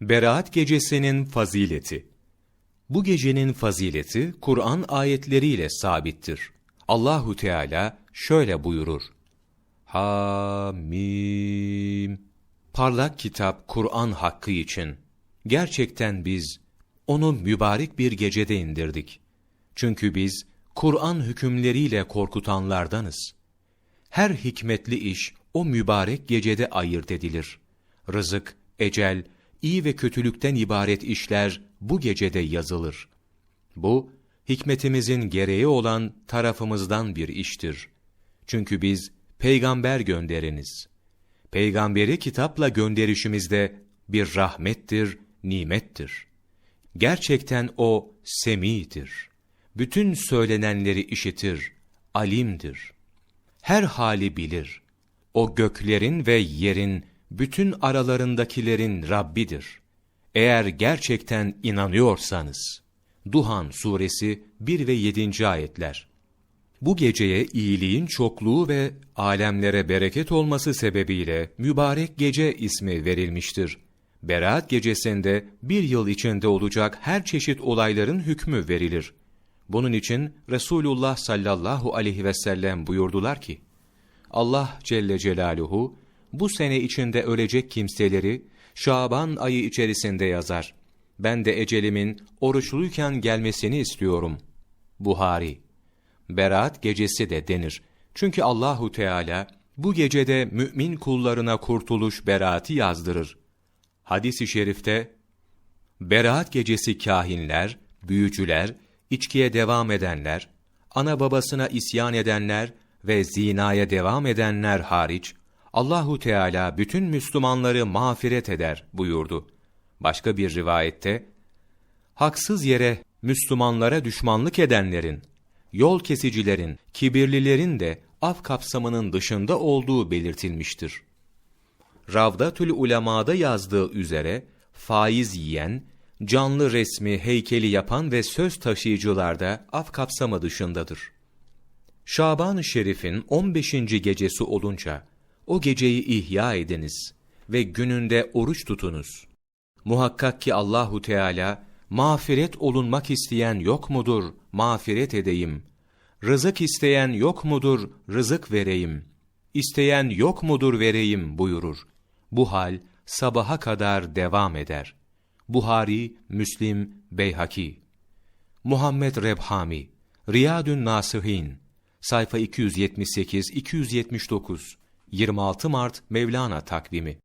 Berat gecesinin fazileti. Bu gecenin fazileti Kur'an ayetleriyle sabittir. Allahu Teala şöyle buyurur. Hamim. Parlak kitap Kur'an hakkı için. Gerçekten biz onu mübarek bir gecede indirdik. Çünkü biz Kur'an hükümleriyle korkutanlardanız. Her hikmetli iş o mübarek gecede ayırt edilir. Rızık, ecel, iyi ve kötülükten ibaret işler bu gecede yazılır. Bu, hikmetimizin gereği olan tarafımızdan bir iştir. Çünkü biz peygamber gönderiniz. Peygamberi kitapla gönderişimizde bir rahmettir, nimettir. Gerçekten o semidir. Bütün söylenenleri işitir, alimdir. Her hali bilir. O göklerin ve yerin, bütün aralarındakilerin Rabbidir. Eğer gerçekten inanıyorsanız. Duhan suresi 1 ve 7. ayetler. Bu geceye iyiliğin çokluğu ve alemlere bereket olması sebebiyle mübarek gece ismi verilmiştir. Berat gecesinde bir yıl içinde olacak her çeşit olayların hükmü verilir. Bunun için Resulullah sallallahu aleyhi ve sellem buyurdular ki, Allah Celle Celaluhu, bu sene içinde ölecek kimseleri Şaban ayı içerisinde yazar. Ben de ecelimin oruçluyken gelmesini istiyorum. Buhari Berat gecesi de denir. Çünkü Allahu Teala bu gecede mümin kullarına kurtuluş beraati yazdırır. Hadis-i şerifte Berat gecesi kahinler, büyücüler, içkiye devam edenler, ana babasına isyan edenler ve zinaya devam edenler hariç Allahu Teala bütün Müslümanları mağfiret eder buyurdu. Başka bir rivayette haksız yere Müslümanlara düşmanlık edenlerin, yol kesicilerin, kibirlilerin de af kapsamının dışında olduğu belirtilmiştir. Ravdatül Ulema'da yazdığı üzere faiz yiyen, canlı resmi, heykeli yapan ve söz taşıyıcılar da af kapsamı dışındadır. Şaban-ı Şerif'in 15. gecesi olunca o geceyi ihya ediniz ve gününde oruç tutunuz. Muhakkak ki Allahu Teala mağfiret olunmak isteyen yok mudur? Mağfiret edeyim. Rızık isteyen yok mudur? Rızık vereyim. İsteyen yok mudur vereyim buyurur. Bu hal sabaha kadar devam eder. Buhari, Müslim, Beyhaki. Muhammed Rebhami, Riyadün Nasihin, sayfa 278-279, 26 Mart Mevlana takvimi.